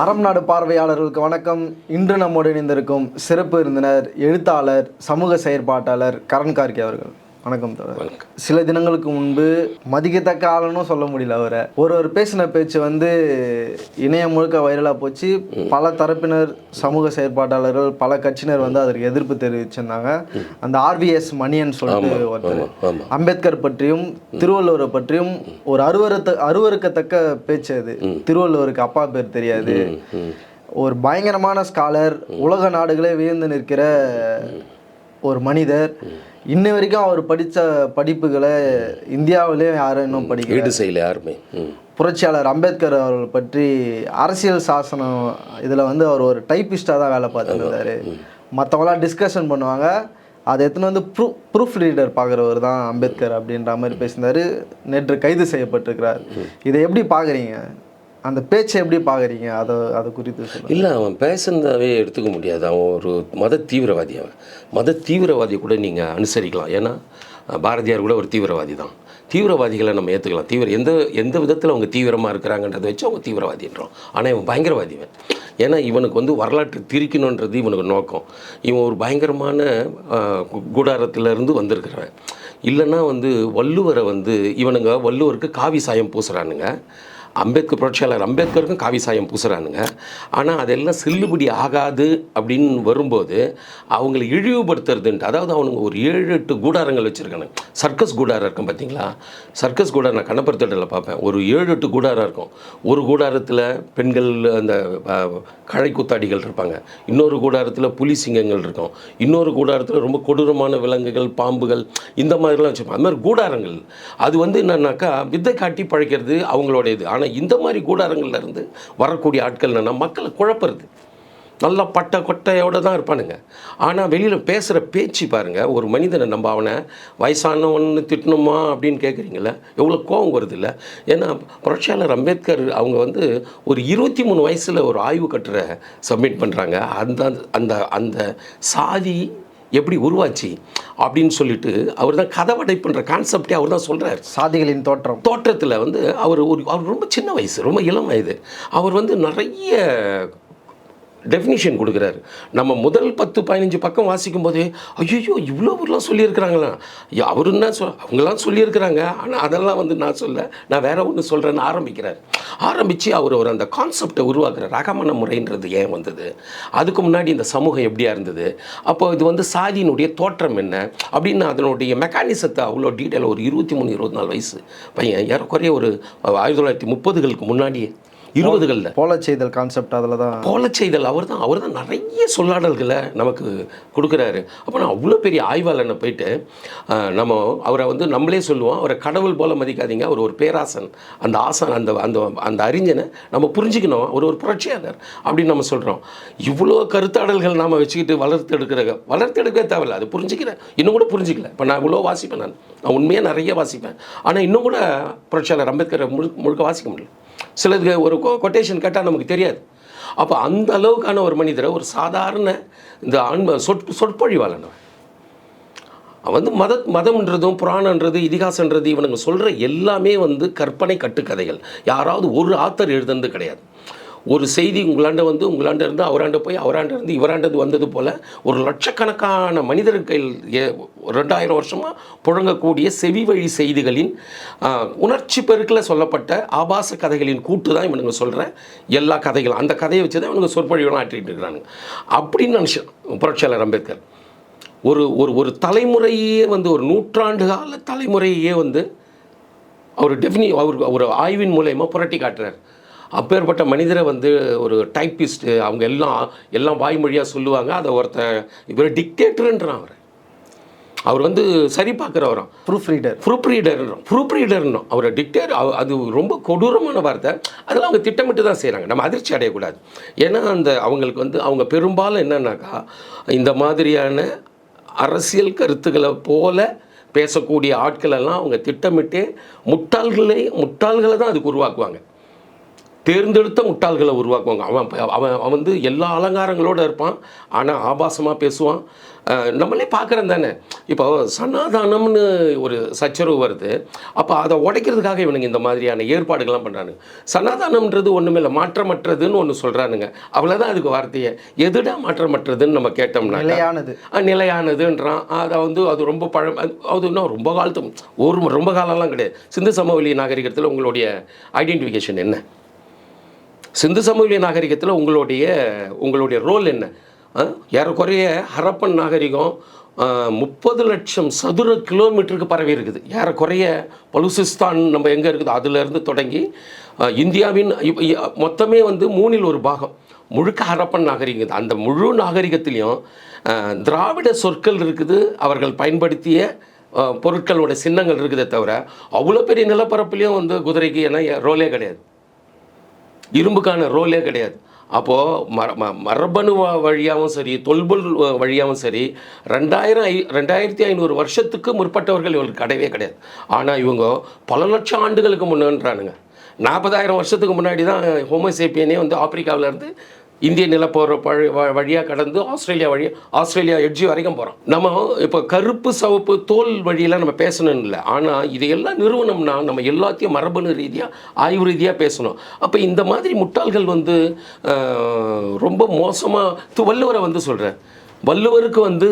அறம் நாடு பார்வையாளர்களுக்கு வணக்கம். இன்று நம்மோடு இணைந்திருக்கும் சிறப்பு விருந்தினர் எழுத்தாளர் சமூக செயற்பாட்டாளர் கரண் கார்கே அவர்கள். வணக்கம் தோழர். சில தினங்களுக்கு முன்பு மதிக்கத்தக்க ஆளுன்னு சொல்ல முடியல அவரை. ஒரு ஒரு பேசின பேச்சு வந்து இணையம் முழுக்க வைரலாக போச்சு. பல தரப்பினர் சமூக செயற்பாட்டாளர்கள் பல கட்சியினர் வந்து அதற்கு எதிர்ப்பு தெரிவிச்சிருந்தாங்க. அந்த ஆர்விஎஸ் மணியன் சொல்லிட்டு ஒருத்தர். அம்பேத்கர் பற்றியும் திருவள்ளுவரை பற்றியும் ஒரு அருவருத்த அருவருக்கத்தக்க பேச்சு அது. திருவள்ளுவருக்கு அப்பா பேர் தெரியாது. ஒரு பயங்கரமான ஸ்காலர் உலக நாடுகளே வியந்து நிற்கிற ஒரு மனிதர். இன்ன வரைக்கும் அவர் படித்த படிப்புகளை இந்தியாவிலே யாரும் இன்னும் படிக்கல. ஈடு செய்யல யாருமே. புரட்சியாளர் அம்பேத்கர் அவர்கள் பற்றி அரசியல் சாசனம் இதில் வந்து அவர் ஒரு டைப்பிஸ்டாக தான் வேலை பார்த்துருந்தாரு. மற்றவங்களாம் டிஸ்கஷன் பண்ணுவாங்க. அதை எடுத்துன்னு வந்து ப்ரூ ப்ரூஃப் ரீடர் பார்க்குறவர் தான் அம்பேத்கர் அப்படின்ற மாதிரி பேசினார் நேற்று கைது செய்யப்பட்டிருக்கிறார். இதை எப்படி பார்க்குறீங்க? அந்த பேச்சை எப்படி பார்க்குறீங்க? அதை அதை குறித்து இல்லை அவன் பேசுனதாவே எடுத்துக்க முடியாது. அவன் ஒரு மத தீவிரவாதி அவன். மத தீவிரவாதியை கூட நீங்கள் அனுசரிக்கலாம். ஏன்னா பாரதியார் கூட ஒரு தீவிரவாதி தான். தீவிரவாதிகளை நம்ம ஏற்றுக்கலாம் தீவிர எந்த எந்த விதத்தில் அவங்க தீவிரமாக இருக்கிறாங்கன்றதை வச்சு அவங்க தீவிரவாதின்றோம். ஆனால் இவன் பயங்கரவாதி இவன். ஏன்னா இவனுக்கு வந்து வரலாற்று திரிக்கணுன்றது இவனுக்கு நோக்கம். இவன் ஒரு பயங்கரமான கூடாரத்திலேருந்து கு- வந்திருக்கிறவன். இல்லைன்னா வந்து வள்ளுவரை வந்து இவனுங்க வள்ளுவருக்கு காவி சாயம் பூசுகிறானுங்க அம்பேத்கர் புரட்சியாளர் அம்பேத்கருக்கும் காவி சாயம் பூசுகிறானுங்க ஆனால் அதெல்லாம் செல்லுபடி ஆகாது அப்படின்னு வரும்போது அவங்களை இழிவுபடுத்துறதுன்ட்டு அதாவது அவனுங்க ஒரு ஏழு எட்டு கூடாரங்கள் வச்சுருக்கானுங்க. சர்க்கஸ் கூடாரம் இருக்கும் பார்த்தீங்களா சர்க்கஸ் கூடாரம் நான் கணப்படுத்தல பார்ப்பேன். ஒரு ஏழு எட்டு கூடாரம் இருக்கும். ஒரு கூடாரத்தில் பெண்கள் அந்த கழை குத்தாடிகள் இருப்பாங்க. இன்னொரு கூடாரத்தில் புலி சிங்கங்கள் இருக்கும். இன்னொரு கூடாரத்தில் ரொம்ப கொடூரமான விலங்குகள் பாம்புகள் இந்த மாதிரிலாம் வச்சுருப்பாங்க. அது மாதிரி கூடாரங்கள். அது வந்து என்னன்னாக்கா வித்தை காட்டி பழைக்கிறது அவங்களோட இது ஆனால் இந்த மாதிரி கூடாரங்களில் இருந்து வரக்கூடிய ஆட்கள் என்னென்னா மக்களை குழப்புறது. நல்லா பட்டை கொட்டையோடு தான் இருப்பானுங்க. ஆனால் வெளியில் பேசுகிற பேச்சு பாருங்கள் ஒரு மனிதனை நம்ம அவனை வயசானவன்னு திட்டணுமா அப்படின்னு கேட்குறீங்களே எவ்வளோ கோவம் வருது இல்லை ஏன்னா புரட்சியாளர் அம்பேத்கர் அவங்க வந்து ஒரு இருபத்தி மூணு வயசில் ஒரு ஆய்வு கட்டுரை சப்மிட் பண்ணுறாங்க அந்த அந்த அந்த சாதி எப்படி உருவாச்சு அப்படின்னு சொல்லிட்டு அவர் தான் கதவடைப்புன்ற கான்செப்டே அவர் தான் சொல்கிறார் சாதிகளின் தோற்றம். தோற்றத்தில் வந்து அவர் ஒரு அவர் ரொம்ப சின்ன வயசு ரொம்ப இளம் வயது. அவர் வந்து நிறைய டெஃபினிஷன் கொடுக்குறாரு. நம்ம முதல் பத்து பதினஞ்சு பக்கம் வாசிக்கும் போதே ஐயோ இவ்வளோ ஊர்லாம் சொல்லியிருக்கிறாங்களா? ஐயா, அவரு என்ன சொல் அவங்களாம் சொல்லியிருக்கிறாங்க. ஆனால் அதெல்லாம் வந்து நான் சொல்ல நான் வேற ஒன்று சொல்கிறேன்னு ஆரம்பிக்கிறார். ஆரம்பித்து அவர் ஒரு அந்த கான்செப்டை உருவாக்குறார் ரகமன முறைன்றது ஏன் வந்தது? அதுக்கு முன்னாடி இந்த சமூகம் எப்படியா இருந்தது? அப்போ இது வந்து சாதியினுடைய தோற்றம் என்ன? அப்படின்னு அதனுடைய மெக்கானிசத்தை அவ்வளோ டீட்டெயில் ஒரு இருபத்தி மூணு இருபத்தி நாலு வயசு பையன் ஏறக்குறைய ஒரு ஆயிரத்தி தொள்ளாயிரத்தி முப்பதுகளுக்கு முன்னாடியே இருபதுகளில். போல செய்தல் கான்செப்ட் அதில் தான். போல செய்தல் அவர் தான் அவர் தான் நிறைய சொல்லாடல்களை நமக்கு கொடுக்குறாரு. அப்போ நான் அவ்வளோ பெரிய ஆய்வாளனை போயிட்டு நம்ம அவரை வந்து நம்மளே சொல்லுவோம். அவரை கடவுள் போல மதிக்காதீங்க. அவர் ஒரு பேராசன். அந்த ஆசான் அந்த அந்த அந்த அறிஞனை நம்ம புரிஞ்சுக்கணும். அவர் ஒரு புரட்சியாளர் அப்படின்னு நம்ம சொல்கிறோம் இவ்வளோ கருத்தாடல்கள் நாம் வச்சுக்கிட்டு வளர்த்து எடுக்கிற வளர்த்து எடுக்கவே தேவையில்ல. அது புரிஞ்சுக்கிறேன். இன்னும் கூட புரிஞ்சிக்கல. இப்போ நான் இவ்வளோ வாசிப்பேன் நான். நான் உண்மையாக நிறைய வாசிப்பேன். ஆனால் இன்னும் கூட புரட்சியாளர் அம்பேத்கரை முழுக்க முழுக்க வாசிக்க முடியல. சிலதுக்கு ஒரு கொட்டேஷன் கேட்டால் நமக்கு தெரியாது. அப்போ அந்த அளவுக்கான ஒரு மனிதரை ஒரு சாதாரண இந்த ஆன்ம சொற் சொற்பொழிவாளன் அவன் வந்து மத மதம்ன்றதும் புராணன்றது இதிகாசன்றது இவனுங்க சொல்கிற எல்லாமே வந்து கற்பனை கட்டுக்கதைகள். யாராவது ஒரு ஆத்தர் எழுதுனது கிடையாது. ஒரு செய்தி உங்களாண்ட வந்து உங்களாண்ட இருந்து அவராண்ட போய் அவராண்ட இருந்து இவராண்டது வந்தது போல் ஒரு லட்சக்கணக்கான மனிதர்கள் ஏ- ரெண்டாயிரம் வருஷமாக புழங்கக்கூடிய செவி வழி செய்திகளின் உணர்ச்சி பெருக்கில் சொல்லப்பட்ட ஆபாச கதைகளின் கூட்டு தான் இவனுங்க சொல்கிற எல்லா கதைகளும். அந்த கதையை வச்சு தான் இவனுங்க சொற்பொழிவெல்லாம் ஆற்றிட்டு இருக்கிறாங்க அப்படின்னு நினச்சேன் புரட்சியாளர் அம்பேத்கர். ஒரு ஒரு ஒரு தலைமுறையே வந்து ஒரு நூற்றாண்டு கால தலைமுறையே வந்து அவர் டெஃபினி அவர் ஒரு ஆய்வின் மூலயமா புரட்டி காட்டுறார். அப்பேற்பட்ட மனிதரை வந்து ஒரு டைப்பிஸ்ட்டு அவங்க எல்லாம் எல்லாம் வாய்மொழியாக சொல்லுவாங்க. அதை ஒருத்தன் இவர் டிக்டேட்டருன்றான் அவர். அவர் வந்து சரி பார்க்குறவராம். ப்ரூஃப் ரீடர் ப்ரூப் ரீடர்ன்றோம் ப்ரூப் ரீடர்ன்றோம் அவரை டிக்டேட் அது ரொம்ப கொடூரமான வார்த்தை. அதெல்லாம் அவங்க திட்டமிட்டு தான் செய்கிறாங்க நம்ம அதிர்ச்சி அடையக்கூடாது. ஏன்னா அந்த அவங்களுக்கு வந்து அவங்க பெரும்பாலும் என்னன்னாக்கா இந்த மாதிரியான அரசியல் கருத்துக்களை போல பேசக்கூடிய ஆட்கள் எல்லாம் அவங்க திட்டமிட்டே முட்டாள்களே முட்டாள்களை தான் அதுக்கு உருவாக்குவாங்க. தேர்ந்தெடுத்த முட்டாள்களை உருவாக்குவாங்க. அவன் அவன் அவன் வந்து எல்லா அலங்காரங்களோடு இருப்பான். ஆனால் ஆபாசமாக பேசுவான். நம்மளே பார்க்குறோம் தானே. இப்போ சனாதானம்னு ஒரு சச்சரவு வருது. அப்போ அதை உடைக்கிறதுக்காக இவனுங்க இந்த மாதிரியான ஏற்பாடுகள்லாம் பண்ணுறானுங்க சனாதானம்ன்றது ஒன்றுமே இல்லை மாற்றமற்றதுன்னு ஒன்று சொல்கிறானுங்க அவ்வளோதான் அதுக்கு வார்த்தையை. எதுடா மாற்றமற்றதுன்னு நம்ம கேட்டோம்னா நிலையானது. நிலையானதுன்றான். அதை வந்து அது ரொம்ப பழம் அது அது இன்னும் ரொம்ப காலத்து ஒரு ரொம்ப காலம்லாம் கிடையாது. சிந்து சமவெளி நாகரிகத்தில் உங்களுடைய ஐடென்டிஃபிகேஷன் என்ன? சிந்து சமவெளி நாகரிகத்தில் உங்களுடைய உங்களுடைய ரோல் என்ன? ஏறக்குறைய ஹரப்பன் நாகரிகம் முப்பது லட்சம் சதுர கிலோமீட்டருக்கு பரவி இருக்குது. ஏறக்குறைய பலுசிஸ்தான் நம்ம எங்கே இருக்குது? அதுலேருந்து தொடங்கி இந்தியாவின் மொத்தமே வந்து மூணில் ஒரு பாகம். முழுக்க ஹரப்பன் நாகரிகம் இது. அந்த முழு நாகரிகத்திலையும் திராவிட சொற்கள் இருக்குது. அவர்கள் பயன்படுத்திய பொருட்களோட சின்னங்கள் இருக்குதே தவிர அவ்வளோ பெரிய நிலப்பரப்புலேயும் வந்து குதிரைக்கு ஏன்னா ரோலே கிடையாது. இரும்புக்கான ரோலே கிடையாது. அப்போது மர ம மரபணு வழியாகவும் சரி தொல்பொல் வழியாகவும் சரி ரெண்டாயிரம் ஐ ரெண்டாயிரத்தி ஐநூறு வருஷத்துக்கு முற்பட்டவர்கள் இவங்களுக்கு கிடையவே கிடையாது. ஆனால் இவங்க பல லட்சம் ஆண்டுகளுக்கு முன்னன்றானுங்க. நாற்பதாயிரம் வருஷத்துக்கு முன்னாடி தான் ஹோமோசேப்பியனே வந்து ஆப்பிரிக்காவிலேருந்து இந்திய நிலப்போர் பழி வழியாக கடந்து ஆஸ்திரேலியா வழி ஆஸ்திரேலியா எட்ஜி வரைக்கும் போகிறோம் நம்ம இப்போ கருப்பு சவப்பு தோல் வழியெல்லாம் நம்ம பேசணும் இல்லை. ஆனால் இதையெல்லாம் நிறுவனம்னா நம்ம எல்லாத்தையும் மரபணு ரீதியாக ஆய்வு ரீதியாக பேசணும். அப்போ இந்த மாதிரி முட்டாள்கள் வந்து ரொம்ப மோசமாக வள்ளுவரை வந்து சொல்கிறேன் வள்ளுவருக்கு வந்து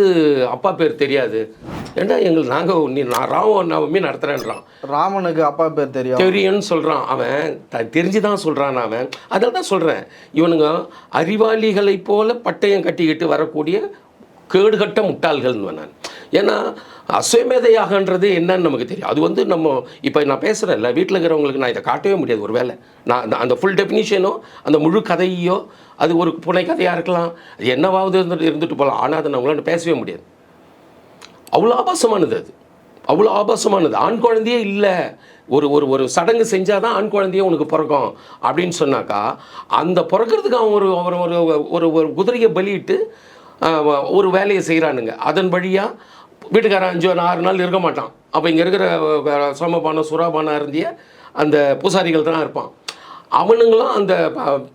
அப்பா பேர் தெரியாது. ஏன்னா எங்கள் நாங்கள் நீ நான் ராம நவமி நடத்துகிறேன்றான் ராமனுக்கு அப்பா பேர் தெரியும். தெரியும்னு சொல்கிறான் அவன் த தெரிஞ்சு தான் சொல்கிறான் அவன். அதை தான் சொல்கிறேன் இவனுங்க அறிவாளிகளைப் போல பட்டயம் கட்டிக்கிட்டு வரக்கூடிய கேடுகட்ட முட்டாள்கள்னு நான். ஏன்னா அஸ்வமேதையாகன்றது என்னன்னு நமக்கு தெரியும். அது வந்து நம்ம இப்போ நான் பேசுகிறேன்ல வீட்டில் இருக்கிறவங்களுக்கு நான் இதை காட்டவே முடியாது. ஒரு வேலை நான் அந்த- அந்த ஃபுல் டெஃபினிஷனோ அந்த முழு கதையோ அது ஒரு புனை கதையாக இருக்கலாம். அது என்னவாவது இருந்துட்டு இருந்துட்டு போகலாம் ஆனால் அதை நம்மளால பேசவே முடியாது. அவ்வளோ ஆபாசமானது அது. அவ்வளோ ஆபாசமானது. ஆண் குழந்தையே இல்லை. ஒரு ஒரு ஒரு சடங்கு செஞ்சால் தான் ஆண் குழந்தையே உனக்கு பிறக்கும். அப்படின்னு சொன்னாக்கா அந்த பிறக்கிறதுக்கு அவன் ஒரு ஒரு ஒரு ஒரு ஒரு குதிரையை பலியிட்டு ஒரு வேலையை செய்கிறானுங்க அதன் வழியாக வீட்டுக்காரன் அஞ்சு ஆறு நாள் இருக்க மாட்டான். அப்போ இங்கே இருக்கிற சோமபானம் சுறாபானம் இருந்திய அந்த பூசாரிகள் தான் இருப்பான். அவனுங்களும் அந்த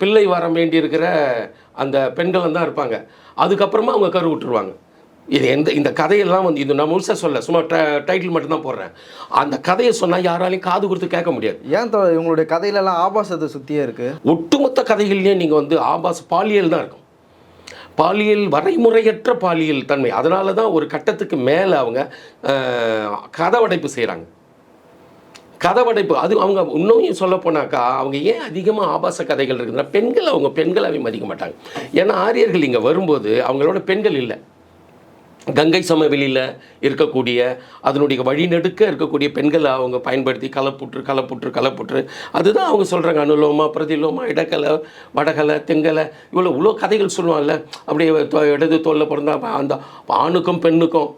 பிள்ளை வர வேண்டியிருக்கிற அந்த பெண்களும் தான் இருப்பாங்க. அதுக்கப்புறமா அவங்க கரு விட்டுருவாங்க. இது எந்த இந்த கதையெல்லாம் வந்து இது நான் முழுசாக சொல்ல சும்மா டைட்டில் மட்டும்தான் போடுறேன். அந்த கதையை சொன்னால் யாராலையும் காது கொடுத்து கேட்க முடியாது. ஏன் தோ இவங்களுடைய கதையிலலாம் ஆபாசத்தை சுற்றியே இருக்கு? ஒட்டுமொத்த கதைகள்லேயும் நீங்கள் வந்து ஆபாச பாலியல் தான் இருக்கும். பாலியல் வரைமுறையற்ற பாலியல் தன்மை. அதனால தான் ஒரு கட்டத்துக்கு மேலே அவங்க கதவடைப்பு செய்கிறாங்க கதவடைப்பு அது அவங்க இன்னும் சொல்ல போனாக்கா அவங்க ஏன் அதிகமாக ஆபாச கதைகள் இருக்குதுன்னா பெண்கள் அவங்க பெண்களாகவே மதிக்க மாட்டாங்க. ஏன்னா ஆரியர்கள் இங்கே வரும்போது அவங்களோட பெண்கள் இல்லை. கங்கை சமவெளியில் இருக்கக்கூடிய அதனுடைய வழிநடுக்க இருக்கக்கூடிய பெண்களை அவங்க பயன்படுத்தி கலப்புற்று கலப்புற்று கலப்புற்று அதுதான் அவங்க சொல்கிறாங்க அனுலோமா பிரதிலோமா இடக்கலை வடகலை தெங்கலை. இவ்வளோ இவ்வளோ கதைகள் சொல்லுவாங்கல்ல. அப்படியே இடது தோல்ல பிறந்தா அந்த ஆணுக்கும் பெண்ணுக்கும்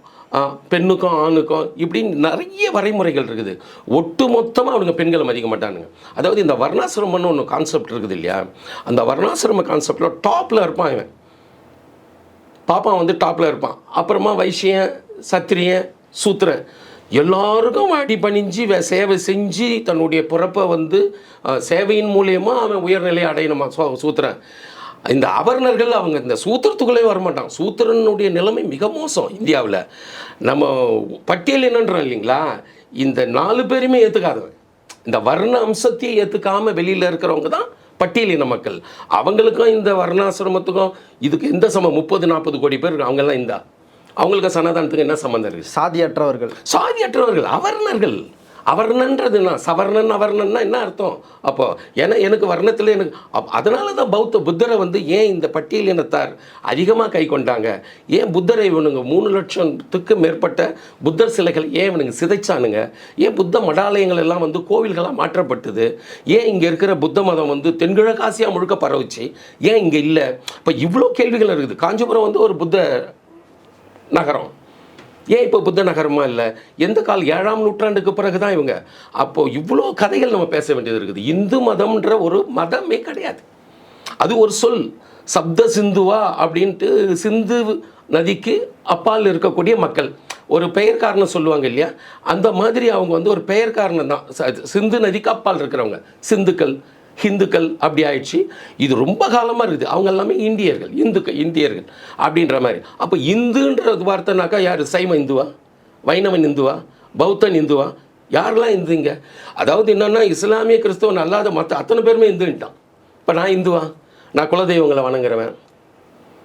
பெண்ணுக்கும் ஆணுக்கும் இப்படின்னு நிறைய வரைமுறைகள் இருக்குது. ஒட்டு மொத்தமாக அவனுங்க பெண்களை மதிக்க மாட்டானுங்க. அதாவது இந்த வர்ணாசிரமம்னு ஒன்று கான்செப்ட் இருக்குது இல்லையா? அந்த வர்ணாசிரம கான்செப்டில் டாப்பில் இருப்பான் இவன். பாப்பா வந்து டாப்பில் இருப்பான். அப்புறமா வைசியன் சத்திரியன் சூத்திரன் எல்லாருக்கும் அடி பணிஞ்சு வே- சேவை செஞ்சு தன்னுடைய பிறப்பை வந்து சேவையின் மூலயமா அவன் உயர்நிலை அடையணுமா சோ சூத்திரன் இந்த அவர்ணர்கள் அவங்க இந்த சூத்திரத்துக்குள்ளே வரமாட்டான் சூத்திரனுடைய நிலைமை மிக மோசம் இந்தியாவில். நம்ம பட்டியல் என்னன்றோம் இல்லைங்களா? இந்த நாலு பேருமே ஏற்றுக்காதவன் இந்த வர்ண அம்சத்தையே ஏற்றுக்காம வெளியில் இருக்கிறவங்க தான் பட்டியலின மக்கள். அவங்களுக்கும் இந்த வர்ணாசிரமத்துக்கும் இதுக்கு எந்த சமம்? முப்பது நாற்பது கோடி பேர் அவங்கெல்லாம் இந்த அவங்களுக்கு சனாதானத்துக்கு என்ன சம்மந்தம் இருக்குது சாதியற்றவர்கள். சாதியற்றவர்கள் அவர்ணர்கள் அவர்ணன்றதுன்னா சவர்ணன் அவர்ணன்னா என்ன அர்த்தம்? அப்போ ஏன்னா எனக்கு வர்ணத்தில் எனக்கு அதனால தான் பௌத்த புத்தரை வந்து ஏன் இந்த பட்டியல் இனத்தார் அதிகமாக கை கொண்டாங்க? ஏன் புத்தரை இவனுங்க மூணு லட்சத்துக்கு மேற்பட்ட புத்தர் சிலைகள் ஏன் இவனுங்க சிதைச்சானுங்க? ஏன் புத்த மடாலயங்கள் எல்லாம் வந்து கோவில்களாக மாற்றப்பட்டது? ஏன் இங்கே இருக்கிற புத்த மதம் வந்து தென்கிழக்காசியா முழுக்க பரவுச்சு? ஏன் இங்கே இல்லை? இப்போ இவ்வளோ கேள்விகள் இருக்குது. காஞ்சிபுரம் வந்து ஒரு புத்த நகரம். ஏன் இப்போ புத்த நகரமாக இல்லை? எந்த கால்? ஏழாம் நூற்றாண்டுக்கு பிறகு தான் இவங்க. அப்போது இவ்வளோ கதைகள் நம்ம பேச வேண்டியது இருக்குது. இந்து மதம்ன்ற ஒரு மதமே கிடையாது. அது ஒரு சொல். சப்த சிந்துவா அப்படின்ட்டு சிந்து நதிக்கு அப்பால் இருக்கக்கூடிய மக்கள். ஒரு பெயர்காரணம் சொல்லுவாங்க இல்லையா? அந்த மாதிரி அவங்க வந்து ஒரு பெயர்காரணம் தான். சிந்து நதிக்கு அப்பால் இருக்கிறவங்க. சிந்துக்கள். ஹிந்துக்கள் அப்படி ஆயிடுச்சு. இது ரொம்ப காலமாக இருக்குது. அவங்க எல்லாமே இந்தியர்கள். இந்துக்கள் இந்தியர்கள் அப்படின்ற மாதிரி. அப்போ இந்துன்ற வார்த்தைனாக்கா யார்? சைவ இந்துவா? வைணவன் இந்துவா? பௌத்தன் இந்துவா? யாரெல்லாம் இந்துங்க? அதாவது என்னென்னா இஸ்லாமிய கிறிஸ்தவன் அல்லாத மற்ற அத்தனை பேருமே இந்துன்ட்டான் இப்போ நான் இந்துவா? நான் குலதெய்வங்களை வணங்குறவன்.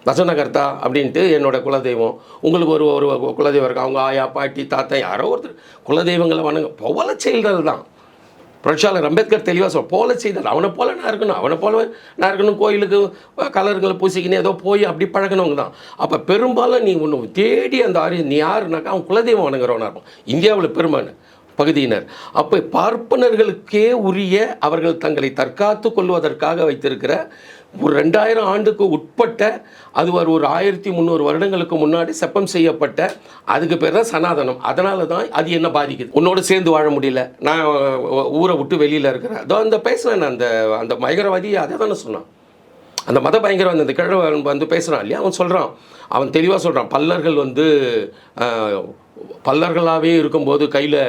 வசனகர்த்தா அப்படின்ட்டு என்னோட குலதெய்வம். உங்களுக்கு ஒரு ஒரு குலதெய்வம் இருக்கு? அவங்க ஆயா பாட்டி தாத்தா யாரோ ஒருத்தர் குலதெய்வங்களை வணங்க. போல செயல்கள் தான். புரட்சியாளர் அம்பேத்கர் தெளிவாக சொல் போல செய்தல் அவனை போல நான் இருக்கணும் அவனை போல நான் இருக்கணும் கோயிலுக்கு கலர்களை பூசிக்கின்னு ஏதோ போய் அப்படி பழகினவங்க தான். அப்போ பெரும்பாலும் நீ ஒன்று தேடி அந்த ஆரி நீ யாருனாக்கா அவன் குலதெய்வம் வணங்குறவனாக இருப்பான். இந்தியாவில் பெருமானு பகுதியினர். அப்போ பார்ப்பனர்களுக்கே உரிய அவர்கள் தங்களை தற்காத்து கொள்வதற்காக வைத்திருக்கிற ஒரு ரெண்டாயிரம் ஆண்டுக்கு உட்பட்ட அது ஒரு ஒரு ஆயிரத்தி முந்நூறு வருடங்களுக்கு முன்னாடி செப்பம் செய்யப்பட்ட அதுக்கு பேர் தான் சனாதனம். அதனால தான் அது என்ன பாதிக்குது? உன்னோட சேர்ந்து வாழ முடியல. நான் ஊரை விட்டு வெளியில் இருக்கிறேன். அதோ அந்த பேசுகிறேன் அந்த அந்த பயங்கரவாதி அதை தானே சொன்னான். அந்த மத பயங்கரவாதி அந்த கிழவன் வந்து பேசுகிறான் இல்லையா? அவன் சொல்கிறான் அவன் தெளிவாக சொல்கிறான் பல்லர்கள் வந்து பல்லர்களாகவே இருக்கும்போது கையில்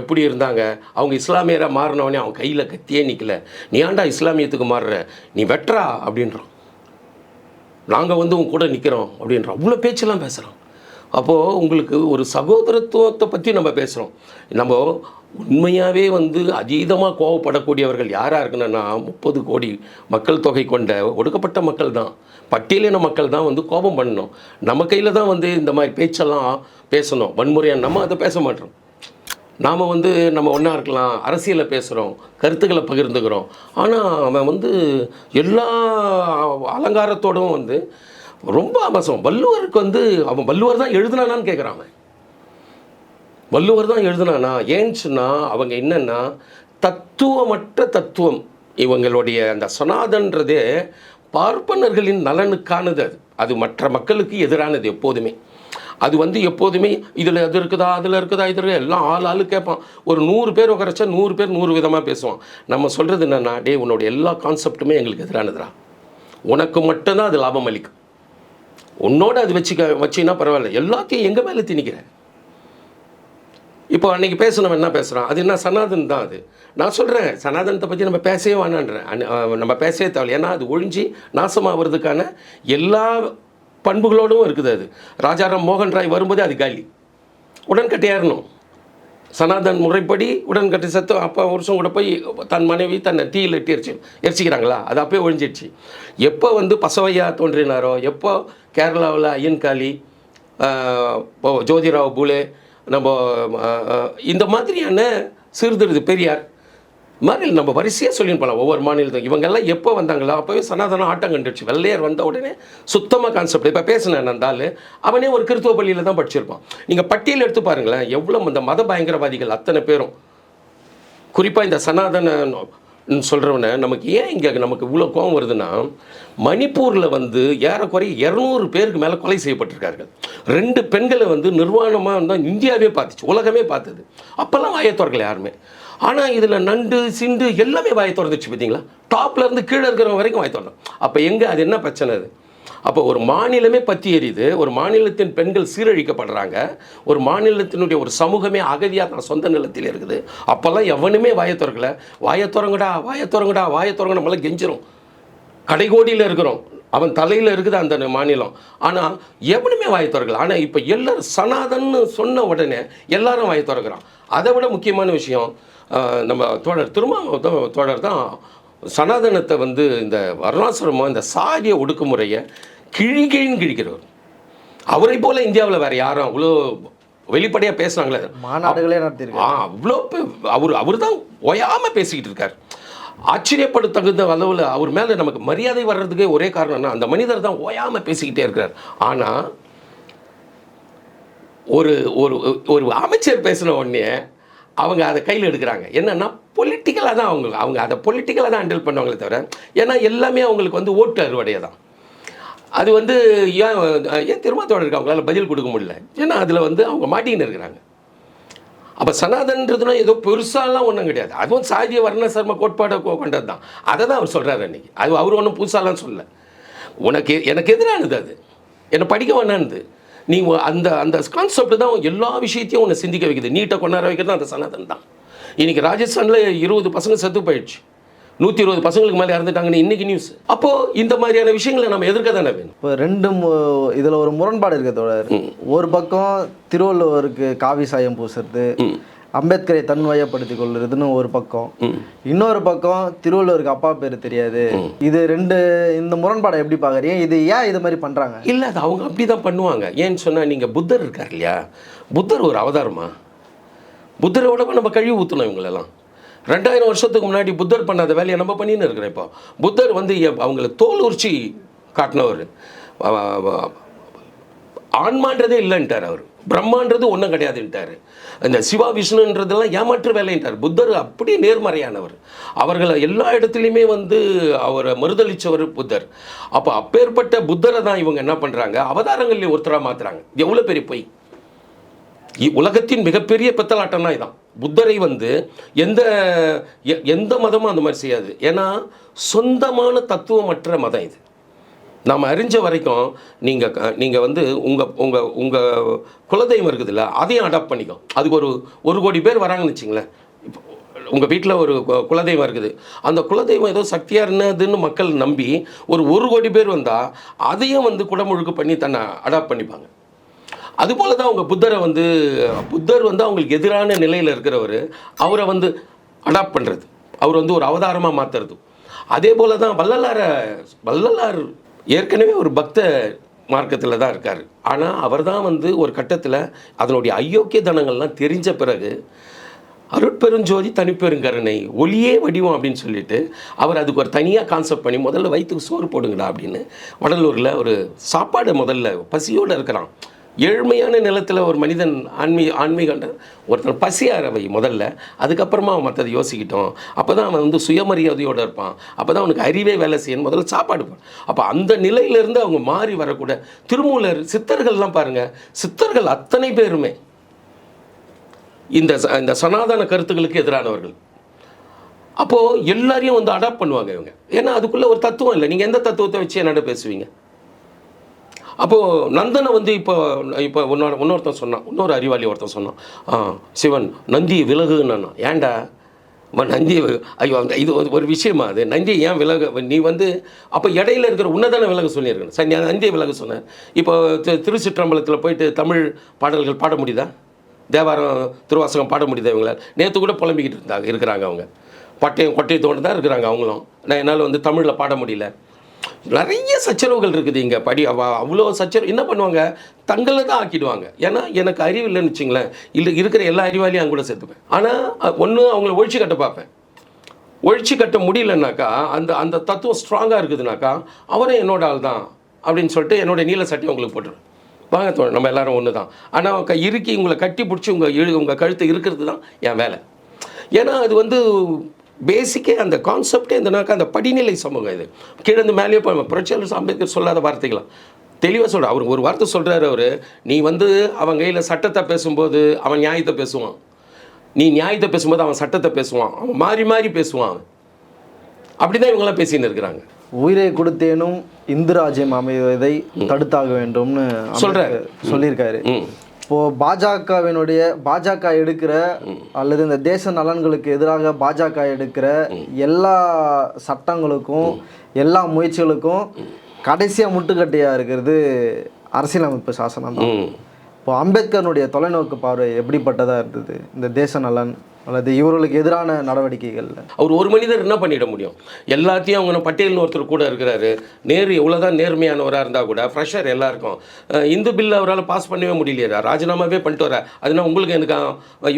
எப்படி இருந்தாங்க? அவங்க இஸ்லாமியராக மாறினவனே அவன் கையில் கத்தியே நிற்கல நீ ஏன்டா இஸ்லாமியத்துக்கு மாறுற? நீ வெட்டுறா அப்படின்றான். நாங்கள் வந்து உன் கூட நிற்கிறோம் அப்படின்றோம் அவ்வளோ பேச்செல்லாம் பேசுகிறோம் அப்போது உங்களுக்கு ஒரு சகோதரத்துவத்தை பற்றி நம்ம பேசுகிறோம் நம்ம உண்மையாகவே வந்து அதீதமாக கோவப்படக்கூடியவர்கள் யாராக இருக்கணும்னா முப்பது கோடி மக்கள் தொகை கொண்ட ஒடுக்கப்பட்ட மக்கள் தான். பட்டியலின மக்கள் தான் வந்து கோபம் பண்ணணும். நம்ம கையில் தான் வந்து இந்த மாதிரி பேச்செல்லாம் பேசணும். வன்முறையாக நம்ம அதை பேச மாட்டோம். நாம் வந்து நம்ம ஒன்றா இருக்கலாம் அரசியலை பேசுகிறோம் கருத்துக்களை பகிர்ந்துக்கிறோம். ஆனால் அவன் வந்து எல்லா அலங்காரத்தோடும் வந்து ரொம்ப அமசம் வள்ளுவருக்கு வந்து அவன் வள்ளுவர் தான் எழுதுனானான்னு கேட்குறான் அவன். வள்ளுவர் தான் எழுதுனானா ஏன்னு சொன்னால் அவங்க என்னென்னா தத்துவமற்ற தத்துவம். இவங்களுடைய அந்த சனாதன்றதே பார்ப்பனர்களின் நலனுக்கானது அது. அது மற்ற மக்களுக்கு எதிரானது எப்போதுமே. அது வந்து எப்போதுமே இதில் அது இருக்குதா அதில் இருக்குதா இதில் எல்லாம் ஆள் ஆள் கேட்பான். ஒரு நூறு பேர் உக்கரைச்சா நூறு பேர் நூறு விதமாக பேசுவான். நம்ம சொல்கிறது என்னென்னா டே உன்னோட எல்லா கான்செப்ட்டுமே எங்களுக்கு எதிரானதுடா. உனக்கு மட்டும்தான் அது லாபம் அளிக்கும். உன்னோட அது வச்சுக்க வச்சின்னா பரவாயில்ல. எல்லாத்தையும் எங்கள் மேலே திணிக்கிறேன் இப்போ அன்றைக்கி பேசணும் என்ன பேசுகிறான் அது என்ன சனாதன் தான் அது. நான் சொல்கிறேன் சனாதனத்தை பற்றி நம்ம பேசவே வேணான்றேன். நம்ம பேசவே தேவையில்லை. ஏன்னா அது ஒழிஞ்சு நாசமாகிறதுக்கான எல்லா பண்புகளோடும் இருக்குது அது. ராஜாராம் மோகன் ராய் வரும்போதே அது காலி. உடன்கட்டையாரணும் சனாதன் முறைப்படி உடன்கட்டை சத்தம் அப்போ வருஷம் கூட போய் தன் மனைவி தன்னை தீயில் எட்டி எரிச்சு எரிச்சிக்கிறாங்களா? அது அப்போயே ஒழிஞ்சிடுச்சு எப்போ வந்து பசவையா தோன்றினாரோ எப்போ கேரளாவில் ஐயன்காளி ஆஹ், ஜோதிராவ் பூலே நம்ம இந்த மாதிரியான சீர்திருது பெரியார் மாநில நம்ம வரிசையாக சொல்லின்னு ஒவ்வொரு மாநிலத்தும் இவங்கெல்லாம் எப்போ வந்தாங்களோ அப்போவே சனாதனம் ஆட்டம் கண்டுச்சு வெள்ளையர் வந்த உடனே சுத்தமாக கான்செப்ட் இப்போ பேசினேன் இருந்தால் அவனே ஒரு கிறித்துவ பள்ளியில் தான் படிச்சிருப்பான். நீங்கள் பட்டியல் எடுத்து பாருங்களேன். எவ்வளோ இந்த மத பயங்கரவாதிகள் அத்தனை பேரும். குறிப்பாக இந்த சனாதன சொல்கிறவன நமக்கு ஏன் இங்கே நமக்கு இவ்வளோ கோவம் வருதுன்னா மணிப்பூரில் வந்து ஏறக்குறைய இரநூறு பேருக்கு மேலே கொலை செய்யப்பட்டிருக்கார்கள். ரெண்டு பெண்களை வந்து நிர்வாணமாக இருந்தால் இந்தியாவே பார்த்துச்சு. உலகமே பார்த்தது. அப்போல்லாம் வாயை திறக்கல யாருமே. ஆனால் இதில் நண்டு சிண்டு எல்லாமே வாய் திறந்துச்சு பார்த்தீங்களா? டாப்லேருந்து கீழே இருக்கிறவங்க வரைக்கும் வாய் திறந்தோம். அப்போ எங்கே? அது என்ன பிரச்சனை அது? அப்போ ஒரு மாநிலமே பற்றி எரியுது. ஒரு மாநிலத்தின் பெண்கள் சீரழிக்கப்படுறாங்க. ஒரு மாநிலத்தினுடைய ஒரு சமூகமே அகதியாக தான் சொந்த நிலத்தில் இருக்குது. அப்போல்லாம் எவனுமே வாயை திறக்கல. வாயை திறங்கடா வாயை திறங்கடா வாயை திறங்க நம்மளாம் கெஞ்சிரும். கடைகோடியில் இருக்கிறோம். அவன் தலையில் இருக்குது அந்த மாநிலம். ஆனால் எவனுமே வாயை திறக்கல. ஆனால் இப்போ எல்லோரும் சனாதன்னு சொன்ன உடனே எல்லாரும் வாயை திறக்கிறான். அதை விட முக்கியமான விஷயம் நம்ம தோழர் திரும்ப தோழர் தான் சனாதனத்தை வந்து இந்த வர்ணாசிரமம் இந்த சாதிய ஒடுக்குமுறையை கிழிகிழின்னு கிழிக்கிறவர். அவரை போல இந்தியாவில் வேற யாரும் அவ்வளோ வெளிப்படையாக பேசுனாங்களே மாநாடுகளே நடத்தியிருக்காரு ஆ அவ்வளோ அவர் அவர் தான் ஓயாமல் பேசிக்கிட்டு இருக்கார். ஆச்சரியப்படத்தகுந்த அளவில் அவர் மேலே நமக்கு மரியாதை வர்றதுக்கே ஒரே காரணம்னா அந்த மனிதர் தான் ஓயாமல் பேசிக்கிட்டே இருக்கிறார். ஆனால் ஒரு ஒரு ஒரு அமைச்சர் பேசின உடனே அவங்க அதை கையில் எடுக்கிறாங்க. என்னன்னா பொலிட்டிக்கலாக தான் அவங்க அவங்க அதை பொலிட்டிக்கலாக தான் ஹேண்டில் பண்ணுவாங்களே தவிர ஏன்னா எல்லாமே அவங்களுக்கு வந்து ஓட்டு அறுவடையை தான் அது வந்து ஏன் ஏன் திருமாத்தோடு அவங்களால பதில் கொடுக்க முடியல? ஏன்னா அதில் வந்து அவங்க மாட்டின்னு இருக்கிறாங்க. அப்போ சனாதன்றதுனா ஏதோ பெருசாலாம் ஒன்றும் கிடையாது. அதுவும் சாதிய வர்ண சர்ம கோட்பாடை கொண்டது தான் அதை தான் அவர் சொல்கிறார் அன்னைக்கு. அது அவர் ஒன்றும் புதுசாலாம் சொல்லலை. உனக்கு எனக்கு எதிரானது அது. என்னை படிக்க வேணானது. நீ அந்த அந்த கான்செப்ட் தான் எல்லா விஷயத்தையும் உன்னை சிந்திக்க வைக்குது. நீட்டை கொண்டாட வைக்கிறது அந்த சனாதன் தான். இன்றைக்கி ராஜஸ்தானில் இருபது பசங்க செத்து போயிடுச்சு. நூற்றி இருபது பசங்களுக்கு மேலே இறந்துட்டாங்கன்னு இன்னைக்கு நியூஸ் அப்போது இந்த மாதிரியான விஷயங்களை நம்ம எதிர்க்க தானே வேணும். இப்போ ரெண்டு இதுல ஒரு முரண்பாடு இருக்கு தோழர். ஒரு பக்கம் திருவள்ளுவருக்கு காவி சாயம் பூசுறது. அம்பேத்கரை தன்வயப்படுத்திக் கொள்றதுன்னு ஒரு பக்கம். இன்னொரு பக்கம் திருவள்ளுவருக்கு அப்பா பேர் தெரியாது. இது ரெண்டு இந்த முரண்பாடை எப்படி பாக்குறீங்க இது ஏன் இது மாதிரி பண்றாங்க? இல்லை அது அவங்க அப்படி தான் பண்ணுவாங்க. ஏன்னு சொன்னால் நீங்கள் புத்தர் இருக்கார் இல்லையா? புத்தர் ஒரு அவதாரமா? புத்தரை விட நம்ம கழுவி ஊற்றணும் இவங்களெல்லாம். ரெண்டாயிரம் வருஷத்துக்கு முன்னாடி புத்தர் பண்ணாத வேலையை நம்ம பண்ணின்னு இருக்கிறோம் இப்போ. புத்தர் வந்து அவங்கள தோல் உரிச்சி காட்டினவர். ஆன்மான்றதே இல்லைன்ட்டார் அவர். பிரம்மான்றது ஒன்றும் கிடையாதுன்ட்டாரு. இந்த சிவா விஷ்ணுன்றதெல்லாம் ஏமாற்று வேலைன்ட்டார். புத்தர் அப்படி நேர்மறையானவர். அவர்களை எல்லா இடத்துலையுமே வந்து அவரை மறுதளித்தவர் புத்தர். அப்போ அப்பேற்பட்ட புத்தரை தான் இவங்க என்ன பண்ணுறாங்க அவதாரங்களில் ஒருத்தராக மாற்றுறாங்க எவ்வளோ பெரிய பொய்? இ- உலகத்தின் மிகப்பெரிய பித்தலாட்டம்னா இதான். புத்தரை வந்து எந்த எ- எந்த மதமும் அந்த மாதிரி செய்யாது. ஏன்னா சொந்தமான தத்துவமற்ற மதம் இது. நாம் அறிஞ்ச வரைக்கும் நீங்கள் நீங்கள் வந்து உங்கள் உங்கள் உங்கள் குலதெய்வம் இருக்குதுல்ல அதையும் அடாப்ட் பண்ணிக்கும் அதுக்கு ஒரு ஒரு கோடி பேர் வராங்கன்னு வச்சிங்களேன். இப்போ உங்கள் வீட்டில் ஒரு கு- குலதெய்வம் இருக்குது. அந்த குலதெய்வம் ஏதோ சக்தியாக இருந்ததுன்னு மக்கள் நம்பி ஒரு ஒரு கோடி பேர் வந்தால் அதையும் வந்து குடமுழுக்கு பண்ணி தன்னை அடாப்ட் பண்ணிப்பாங்க. அதுபோல தான் அவங்க புத்தரை வந்து புத்தர் வந்து அவங்களுக்கு எதிரான நிலையில் இருக்கிறவர் அவரை வந்து அடாப்ட் பண்ணுறது அவர் வந்து ஒரு அவதாரமாக மாற்றுறது அதே போல தான் வள்ளலாரை வள்ளலார் ஏற்கனவே ஒரு பக்த மார்க்கத்தில் தான் இருக்கார். ஆனால் அவர் தான் வந்து ஒரு கட்டத்தில் அதனுடைய அயோக்கிய தனங்கள்லாம் தெரிஞ்ச பிறகு அருட்பெருஞ்சோதி தனிப்பெருங்கருணை ஒளியே வடிவம் அப்படின்னு சொல்லிட்டு அவர் அதுக்கு ஒரு தனியாக கான்செப்ட் பண்ணி முதல்ல வயிற்றுக்கு சோறு போடுங்கடா அப்படின்னு வடலூரில் ஒரு சாப்பாடு முதல்ல பசியோடு இருக்கிறான். ஏழ்மையான நிலத்தில் ஒரு மனிதன் ஆன்மீக ஆன்மீகன்ற ஒருத்தன் பசியாரவை முதல்ல அதுக்கப்புறமா அவன் மற்றதை யோசிக்கிட்டோம். அப்போ தான் அவன் வந்து சுயமரியாதையோடு இருப்பான். அப்போ தான் அவனுக்கு அறிவே வேலை செய்யணும். முதல்ல சாப்பாடு அப்போ அந்த நிலையிலேருந்து அவங்க மாறி வரக்கூட திருமூலர் சித்தர்கள்லாம் பாருங்கள் சித்தர்கள் அத்தனை பேருமே இந்த ச- இந்த சனாதன கருத்துக்களுக்கு எதிரானவர்கள். அப்போது எல்லாரையும் வந்து அடாப்ட் பண்ணுவாங்க இவங்க. ஏன்னா அதுக்குள்ளே ஒரு தத்துவம் இல்லை. நீங்கள் எந்த தத்துவத்தை வச்சு என்னோட பேசுவீங்க? அப்போது நந்தனை வந்து இப்போ இப்போ இன்னொரு இன்னொருத்தன் சொன்னான். இன்னொரு அறிவாளி ஒருத்தன் சொன்னான். ஆ சிவன் நந்தி விலகுன்னு? ஏன்டா? நந்தி ஐயோ அந்த இது ஒரு- ஒரு விஷயமா அது? நந்தி ஏன் விலக? நீ வந்து அப்போ இடையில இருக்கிற உன்னதான விலக சொல்லியிருக்கணும். சரி நீ நந்தியை விலக சொன்னேன் இப்போ திருச்சிற்றம்பலத்தில் போயிட்டு தமிழ் பாடல்கள் பாட முடியுதா? தேவாரம் திருவாசகம் பாட முடியுதா இவங்களால் நேற்று கூட புலம்பிக்கிட்டு இருந்தாங்க இருக்கிறாங்க அவங்க. பட்டையை கொட்டையை தோண்டு தான் இருக்கிறாங்க அவங்களும். நான் என்னால் வந்து தமிழில் பாட முடியல. நிறைய சச்சரவுகள் இருக்குது இங்கே. படி அவ்வளோ சச்சரவு என்ன பண்ணுவாங்க? தங்களை தான் ஆக்கிடுவாங்க. ஏன்னா எனக்கு அறிவு இல்லைன்னு வச்சுங்களேன். இல்லை இருக்கிற எல்லா அறிவாலையும் அங்க கூட சேர்த்துப்பேன். ஆனால் ஒன்று அவங்கள ஒழிச்சு கட்ட பார்ப்பேன். ஒழிச்சு கட்ட முடியலனாக்கா அந்த அந்த தத்துவம் ஸ்ட்ராங்காக இருக்குதுனாக்கா அவரும் என்னோட ஆள் தான் அப்படின்னு சொல்லிட்டு என்னோட நீல சட்டி உங்களுக்கு போட்டுருவேன். வாங்க தோழர் நம்ம எல்லாரும் ஒன்று தான். ஆனால் க இறுக்கி உங்களை கட்டி பிடிச்சி உங்கள் இழு உங்கள் கழுத்தை இருக்கிறது தான் என் வேலை. ஏன்னா அது வந்து பேசிக்கே அந்த கான்செப்டே இருந்தனாக்கா அந்த படிநிலை சமூகம் இது. கீழே இருந்து மேலேயே போய் புரட்சியாளர் அம்பேத்கர் சொல்லாத வார்த்தைகளாம் தெளிவாக சொல்கிறார் அவர் ஒரு வார்த்தை சொல்கிறாரு அவர். நீ வந்து அவன் கையில் சட்டத்தை பேசும்போது அவன் நியாயத்தை பேசுவான். நீ நியாயத்தை பேசும்போது அவன் சட்டத்தை பேசுவான். அவன் மாறி மாறி பேசுவான் அவன். அப்படி தான் இவங்கெல்லாம் பேசின்னு இருக்கிறாங்க. உயிரை கொடுத்தேனும் இந்து ராஜ்யம் அமைவதை தடுத்தாக வேண்டும்னு. அம்பேத்கர் சொல்லியிருக்காரு. ம் இப்போ பாஜகவினுடைய பாஜக எடுக்கிற அல்லது இந்த தேச நலன்களுக்கு எதிராக பாஜக எடுக்கிற எல்லா சட்டங்களுக்கும் எல்லா முயற்சிகளுக்கும் கடைசியா முட்டுக்கட்டையா இருக்கிறது அரசியலமைப்பு சாசனம் தான். இப்போ அம்பேத்கருடைய தொலைநோக்கு பார்வை எப்படிப்பட்டதா இருந்தது? இந்த தேச நலன் அல்லது இவர்களுக்கு எதிரான நடவடிக்கைகள்? அவர் ஒரு மனிதர் என்ன பண்ணிட முடியும்? எல்லாத்தையும் அவங்க பட்டியல்னு ஒருத்தர் கூட இருக்கிறாரு. நேரு எவ்வளோதான் நேர்மையானவராக இருந்தால் கூட ஃப்ரெஷர் எல்லாருக்கும். இந்து பில் அவரால் பாஸ் பண்ணவே முடியலையா ராஜினாமாவே பண்ணிட்டு வர அதுனா உங்களுக்கு எனக்கு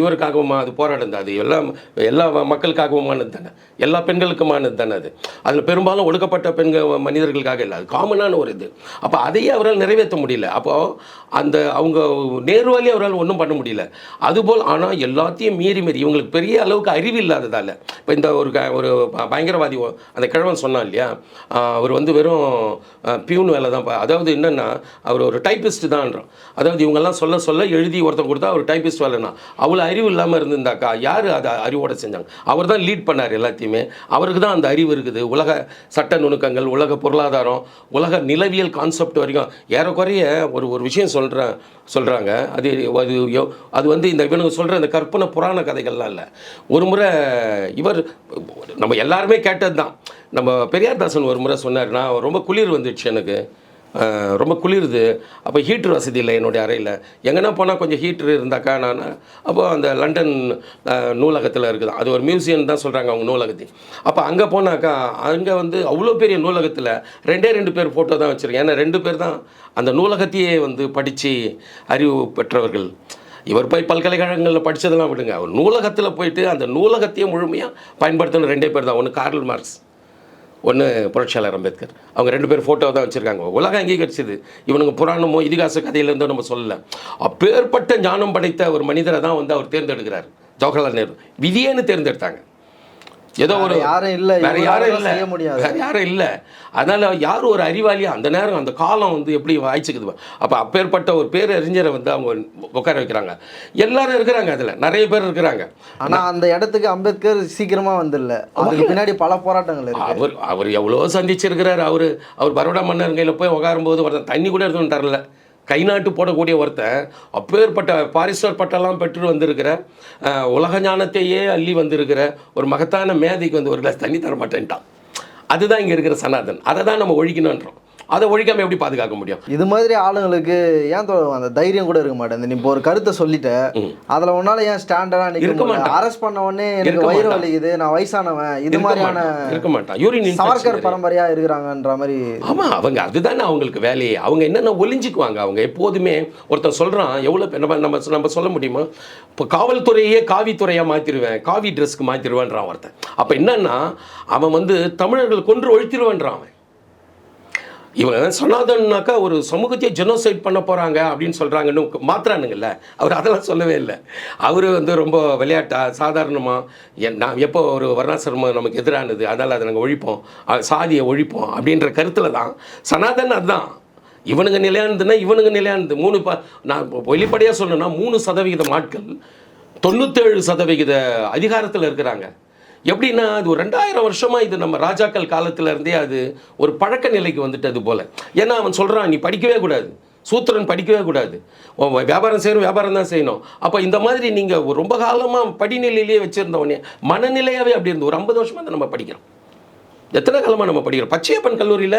இவருக்காகவுமா அது போராடம் தான் அது? எல்லாம் எல்லா மக்களுக்காகவுமானது தானே? எல்லா பெண்களுக்குமானது தானே அது? அதில் பெரும்பாலும் ஒடுக்கப்பட்ட பெண்கள் மனிதர்களுக்காக இல்லை. அது காமனான ஒரு இது. அப்போ அதையே அவரால் நிறைவேற்ற முடியல. அப்போது அந்த அவங்க நேர்வாலே அவரால் ஒன்றும் பண்ண முடியல. அதுபோல் ஆனால் எல்லாத்தையும் மீறி மீறி அவங்களுக்கு பெரிய அளவுக்கு அறிவு இல்லாததால். இப்போ இந்த ஒரு க- ஒரு ப- பயங்கரவாதி அந்த கிழவன் சொன்னான் இல்லையா? அவர் வந்து வெறும் பியூன் வேலை தான் அதாவது என்னென்னா அவர் ஒரு டைப்பிஸ்ட் தான்ன்றோம் அதாவது இவங்கெல்லாம் சொல்ல சொல்ல எழுதி ஒருத்தன் கொடுத்தா அவர் டைப்பிஸ்ட் வேலைன்னா அவ்வளோ அறிவு இல்லாமல் இருந்திருந்தாக்கா யார் அதை அறிவோட செஞ்சாங்க? அவர் தான் லீட் பண்ணார் எல்லாத்தையுமே. அவருக்கு தான் அந்த அறிவு இருக்குது. உலக சட்ட நுணுக்கங்கள் உலக பொருளாதாரம் உலக நிலவியல் கான்செப்ட் வரைக்கும் ஏறக்குறைய ஒரு ஒரு விஷயம் சொல்கிறேன் சொல்கிறாங்க அது அது அது வந்து இந்த இவனுக்கு சொல்கிற இந்த கற்பனை புராண கதைகள்லாம் அதெல்லாம் இல்லை ஒரு முறை இவர் நம்ம எல்லாருமே கேட்டது தான் நம்ம பெரியார் தாசன் ஒரு முறை சொன்னார் நான் ரொம்ப குளிர் வந்துடுச்சு எனக்கு. ரொம்ப குளிருது. அப்போ ஹீட்டர் வசதி இல்லை என்னுடைய அறையில். எங்கன்னா போனால் கொஞ்சம் ஹீட்ரு இருந்தாக்கா நான் அப்போது அந்த லண்டன் நூலகத்தில் இருக்குது. அது ஒரு மியூசியம் தான் சொல்கிறாங்க அவங்க நூலகத்தை. அப்போ அங்கே போனாக்கா அங்கே வந்து அவ்வளோ பெரிய நூலகத்தில் ரெண்டே ரெண்டு பேர் ஃபோட்டோ தான் வச்சுருக்கேன். ஏன்னா ரெண்டு பேர் தான் அந்த நூலகத்தையே வந்து படித்து அறிவு பெற்றவர்கள். இவர் போய் பல்கலைக்கழகங்களில் படித்ததெல்லாம் விடுங்க. அவர் நூலகத்தில் போயிட்டு அந்த நூலகத்தையே முழுமையாக பயன்படுத்தின ரெண்டே பேர் தான். ஒன்று கார்ல் மார்க்ஸ் ஒன்று புரட்சியாளர் அம்பேத்கர். அவங்க ரெண்டு பேர் ஃபோட்டோ தான் வச்சுருக்காங்க. உலகம் அங்கீகரிச்சது. இவனுங்க புராணமோ இதிகாச கதையிலேருந்தோ நம்ம சொல்லலை. அப்பேற்பட்ட ஞானம் படைத்த ஒரு மனிதரை தான் வந்து அவர் தேர்ந்தெடுக்கிறார். ஜவஹர்லால் நேரு. விதியேன்னு தேர்ந்தெடுத்தாங்க. ஏதோ ஒரு யாரும் இல்ல, வேற யாரும் இல்லை. செய்ய முடியாது. வேற யாரும் இல்லை. அதனால யார் ஒரு அறிவாளியா அந்த நேரம் அந்த காலம் வந்து எப்படி வாய்ச்சிக்குது? அப்போ அப்பேற்பட்ட ஒரு பேரறிஞரை வந்து அவங்க உட்கார வைக்கிறாங்க. எல்லாரும் இருக்கிறாங்க அதில். நிறைய பேர் இருக்கிறாங்க. ஆனா அந்த இடத்துக்கு அம்பேத்கர் சீக்கிரமா வந்துடல அதுக்கு பின்னாடி பல போராட்டங்கள் அவர் அவர் எவ்வளோ சந்திச்சிருக்கிறார் அவர். அவர் பரோடா மன்னர் கையில் போய் உட்காரும்போது ஒருத்தன் தண்ணி கூட எடுத்துன்னு தரல கை நாட்டு போடக்கூடிய ஒருத்தன் அப்பேற்பட்ட பாரிஸ்டர் பட்டெல்லாம் பெற்று வந்திருக்கிற உலக ஞானத்தையே அள்ளி வந்திருக்கிற ஒரு மகத்தான மேதைக்கு வந்து ஒரு கிளாஸ் தண்ணி தர மாட்டேன்ட்டான் அதுதான் இங்கே இருக்கிற சனாதன். அதை தான் நம்ம ஒழிக்கணுன்றோம் அதை ஒழிக்காம எப்படி பாதுகாக்க முடியும்? இது மாதிரி ஆளுங்களுக்கு ஏன் அந்த தைரியம் கூட இருக்க மாட்டேன் நீ இப்போ ஒரு கருத்தை சொல்லிட்ட. அதுல உன்னால ஏன் ஸ்டாண்டர்டா இருக்க நிக்க மாட்டான். அரெஸ்ட் பண்ண உடனே எனக்கு வயிறு. வலிக்குது நான் வயசானவன். இது மாதிரியான. இருக்க மாட்டான். யூரின் சாவர்கர் பரம்பரையா இருக்கிறாங்கன்ற மாதிரி ஆமாம் அவங்க அதுதானே அவங்களுக்கு வேலையே. அவங்க என்னென்ன ஒளிஞ்சிக்குவாங்க? அவங்க எப்போதுமே ஒருத்தன் சொல்கிறான் எவ்வளோ நம்ம நம்ம நம்ம சொல்ல முடியுமா? இப்போ காவல்துறையே காவித்துறையாக மாற்றிடுவேன் காவி ட்ரெஸ்க்கு மாற்றிடுவேன்றான் ஒருத்தன். அப்போ என்னன்னா அவன் வந்து தமிழர்கள் கொன்று ஒழித்திருவேன்றான் அவன். இவன் சனாதன்னாக்கா ஒரு சமூகத்தையே ஜெனோசைட் பண்ண போகிறாங்க அப்படின்னு சொல்கிறாங்கன்னு மாத்திரானுங்கள்ல அவர் அதெல்லாம் சொல்லவே இல்லை. அவர் வந்து ரொம்ப விளையாட்டா சாதாரணமாக நான் எப்போ ஒரு வர்ணாசிரமம் நமக்கு எதிரானது அதனால் அதை நாங்கள் ஒழிப்போம் சாதியை ஒழிப்போம் அப்படின்ற கருத்தில் தான் சனாதன் அதுதான். இவனுங்க நிலையானதுன்னா இவனுங்க நிலையானது. மூணு ப நான் வெளிப்படையாக சொல்லணும்னா மூணு சதவிகிதம் ஆட்கள் தொண்ணூத்தேழு சதவிகித அதிகாரத்தில் இருக்கிறாங்க. எப்படின்னா அது ஒரு ரெண்டாயிரம் வருஷமாக இது நம்ம ராஜாக்கள் காலத்திலேருந்தே அது ஒரு பழக்க நிலைக்கு வந்துட்டது போல். ஏன்னா அவன் சொல்கிறான் நீ படிக்கவே கூடாது. சூத்திரன் படிக்கவே கூடாது. வியாபாரம் செய்யணும் வியாபாரம் தான் செய்யணும். அப்போ இந்த மாதிரி நீங்கள் ரொம்ப காலமாக படிநிலையிலேயே வச்சுருந்தவனே மனநிலையாகவே அப்படி இருந்து ஒரு ஐம்பது வருஷமாக அதை நம்ம படிக்கிறோம். எத்தனை காலமாக நம்ம படிக்கிறோம்? பச்சையப்பன் கல்லூரியில்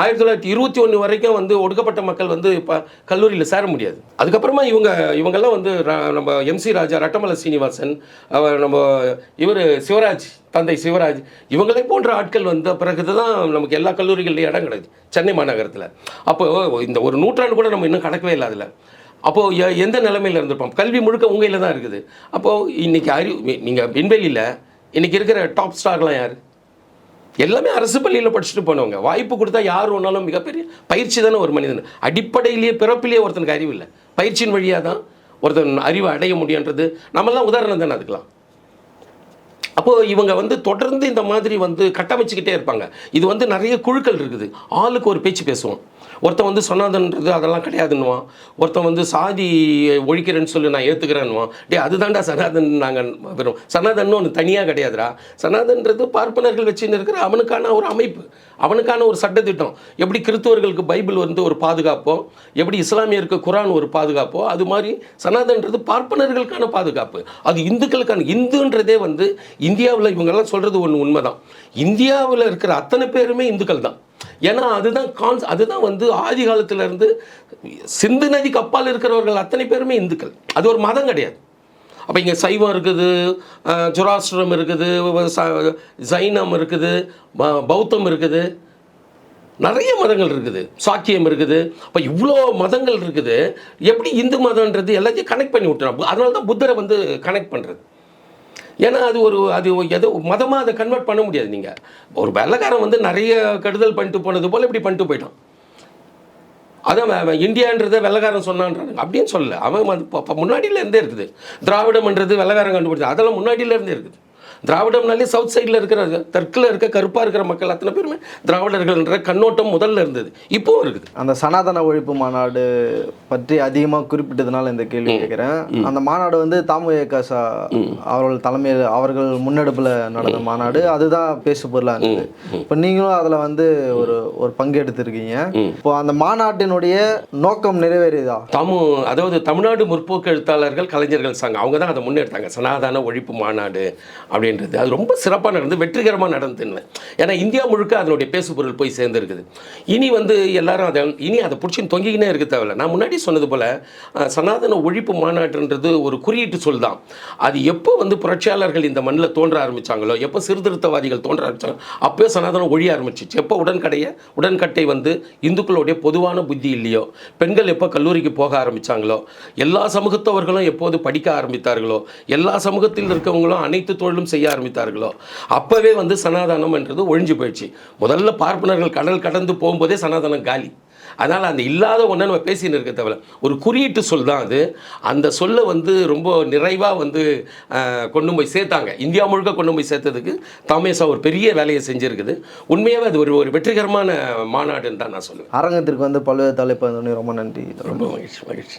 ஆயிரத்தி தொள்ளாயிரத்தி இருபத்தி ஒன்று வரைக்கும் வந்து ஒடுக்கப்பட்ட மக்கள் வந்து இப்போ கல்லூரியில் சேர முடியாது. அதுக்கப்புறமா இவங்க இவங்கெல்லாம் வந்து நம்ம எம்சி ராஜா ரட்டமல சீனிவாசன் அவர் நம்ம இவர் சிவராஜ் தந்தை சிவராஜ் இவங்களே போன்ற ஆட்கள் வந்த பிறகு தான் நமக்கு எல்லா கல்லூரிகள்லையும் இடம் கிடையாது சென்னை மாநகரத்தில். அப்போ இந்த ஒரு நூற்றாண்டு கூட நம்ம இன்னும் கடக்கவே இல்லை அதில். அப்போது எ எந்த நிலைமையில் இருந்திருப்போம்? கல்வி முழுக்க உங்கள் தான் இருக்குது. அப்போது இன்றைக்கி அறிவு நீங்கள் விண்வெளியில் இன்றைக்கி இருக்கிற டாப் ஸ்டார்லாம் யார்? எல்லாமே அரசு பள்ளியில் படிச்சுட்டு போனவங்க. வாய்ப்பு கொடுத்தா யார் ஒன்றாலும் மிகப்பெரிய பயிற்சி தானே ஒரு மனிதன். அடிப்படையிலேயே பிறப்பிலேயே ஒருத்தனுக்கு அறிவு இல்லை. பயிற்சியின் வழியாக தான் ஒருத்தன் அறிவை அடைய முடியுன்றது நம்மளாம் உதாரணம் தானே அதுக்கெலாம் அப்போது இவங்க வந்து தொடர்ந்து இந்த மாதிரி வந்து கட்டமைச்சிக்கிட்டே இருப்பாங்க. இது வந்து நிறைய குழுக்கள் இருக்குது. ஆளுக்கு ஒரு பேச்சு பேசுவோம். ஒருத்தன் வந்து சொன்னாதன்றது அதெல்லாம் கிடையாதுன்னுவான். ஒருத்தன் வந்து சாதி ஒழிக்கிறேன்னு சொல்லி நான் ஏற்றுக்கிறேன்னுவான் டே அதுதான்டா சனாதன் நாங்கள் வெறும். சனாதன்னு ஒன்று தனியாக கிடையாதுடா. சனாதன்றது பார்ப்பனர்கள் வச்சுன்னு இருக்கிற அவனுக்கான ஒரு அமைப்பு. அவனுக்கான ஒரு சட்டத்திட்டம். எப்படி கிறிஸ்துவர்களுக்கு பைபிள் வந்து ஒரு பாதுகாப்போ எப்படி இஸ்லாமியருக்கு குரான் ஒரு பாதுகாப்போ அது மாதிரி சனாதன்றது பார்ப்பனர்களுக்கான பாதுகாப்பு. அது இந்துக்களுக்கான இந்துன்றதே வந்து இந்தியாவில் இவங்கெல்லாம் சொல்கிறது ஒன்று உண்மைதான். இந்தியாவில் இருக்கிற அத்தனை பேருமே இந்துக்கள் தான் ஏன்னா அதுதான் கான்ஸ் அதுதான் வந்து ஆதி காலத்திலேருந்து சிந்து நதிக்கு அப்பால் இருக்கிறவர்கள் அத்தனை பேருமே இந்துக்கள். அது ஒரு மதம் கிடையாது. அப்போ இங்கே சைவம் இருக்குது அஹ், இருக்குது ச- ஜைனம் இருக்குது பௌத்தம் இருக்குது. நிறைய மதங்கள் இருக்குது. சாக்கியம் இருக்குது. அப்போ இவ்வளோ மதங்கள் இருக்குது. எப்படி இந்து மதன்றது எல்லாத்தையும் கனெக்ட் பண்ணி விட்டுறோம். அதனால தான் புத்தரை வந்து கனெக்ட் பண்ணுறது ஏன்னா அது ஒரு அது எதோ மதமாக அதை கன்வெர்ட் பண்ண முடியாது நீங்கள் ஒரு வெள்ளைக்காரன் வந்து நிறைய கெடுதல் பண்ணிட்டு போனது போல் இப்படி பண்ணிட்டு போயிட்டான். அதான் இந்தியான்றதை வெள்ளக்காரன் சொன்னான்றாங்க அப்படின்னு சொல்லல. அவன் முன்னாடியிலேருந்தே இப்போ இருக்குது. திராவிடம்ன்றது வெள்ளக்காரன் கண்டுபிடிச்சது. அதெல்லாம் முன்னாடியிலேருந்தே இருக்குது. திராவிடம்னாலே சவுத் சைடில் இருக்கிற தெற்கில் இருக்க கருப்பாக இருக்கிற மக்கள் அத்தனை பேருமே திராவிடர்கள்ன்ற கண்ணோட்டம் முதல்ல இருந்தது. இப்போவும் இருக்குது. அந்த சனாதன ஒழிப்பு மாநாடு பற்றி அதிகமாக குறிப்பிட்டதுனால இந்த கேள்வி கேட்குறேன். அந்த மாநாடு வந்து தாமு ஏகாசா அவர்கள் தலைமையில் அவர்கள் முன்னெடுப்பில் நடந்த மாநாடு அதுதான் பேசு பொருளாக இருந்தது. இப்போ நீங்களும் அதில் வந்து ஒரு ஒரு பங்கெடுத்திருக்கீங்க. இப்போ அந்த மாநாட்டினுடைய நோக்கம் நிறைவேறியதா? தாமு அதாவது தமிழ்நாடு முற்போக்கு எழுத்தாளர்கள் கலைஞர்கள் சங்கம் அவங்க தான் அதை முன்னெடுத்தாங்க. சனாதன ஒழிப்பு மாநாடு அப்படின்றது. அது ரொம்ப சிறப்பாக நடந்து வெற்றிகரமாக நடந்துன்னு ஏன்னா இந்தியா முழுக்க அதனுடைய பேசு பொருள் போய் சேர்ந்துருக்குது. இனி வந்து எல்லாரும் அதை இனி அதை பிடிச்சின்னு தொங்கிக்கினே இருக்க தேவையில்ல. நான் முன்னாடி சொன்னது போல் சனாதன ஒழிப்பு மாநாட்டுன்றது ஒரு குறியீட்டு சொல் தான். அது எப்போ வந்து புரட்சியாளர்கள் இந்த மண்ணில் தோன்ற ஆரம்பிச்சாங்களோ எப்போ சீர்திருத்தவாதிகள் தோன்ற ஆரம்பித்தாங்களோ அப்போயே சனாதனம் ஒழிய ஆரம்பிச்சிச்சு. எப்போ உடன்கடைய உடன்கட்டை வந்து இந்துக்களுடைய பொதுவான புத்தி இல்லையோ பெண்கள் எப்போ கல்லூரிக்கு போக ஆரம்பிச்சாங்களோ எல்லா சமூகத்தவர்களும் எப்போது படிக்க ஆரம்பித்தார்களோ எல்லா சமூகத்தில் இருக்கவங்களும் அனைத்து தொழிலும் செய்ய ஆரம்பித்தார்களோ? அப்போவே வந்து சனாதனம் என்றது ஒழிஞ்சு போயிடுச்சு. முதல்ல பார்ப்பனர்கள் கடல் கடந்து போகும்போதே சனாதனம் காலி. அதனால் அந்த இல்லாத ஒன்றை நம்ம பேசின்னு இருக்க தேவையில்ல. ஒரு குறியீட்டு சொல் தான் அது. அந்த சொல்லை வந்து ரொம்ப நிறைவாக வந்து கொண்டு போய் சேர்த்தாங்க. இந்தியா முழுக்க கொண்டு போய் சேர்த்ததுக்கு தாமேசா ஒரு பெரிய வேலையை செஞ்சுருக்குது. உண்மையாகவே அது ஒரு ஒரு வெற்றிகரமான மாநாடுன்னு தான் நான் சொல்லுவேன். அரங்கத்திற்கு வந்து பல்வேறு தலைப்பு ரொம்ப நன்றி. ரொம்ப மகிழ்ச்சி மகிழ்ச்சி.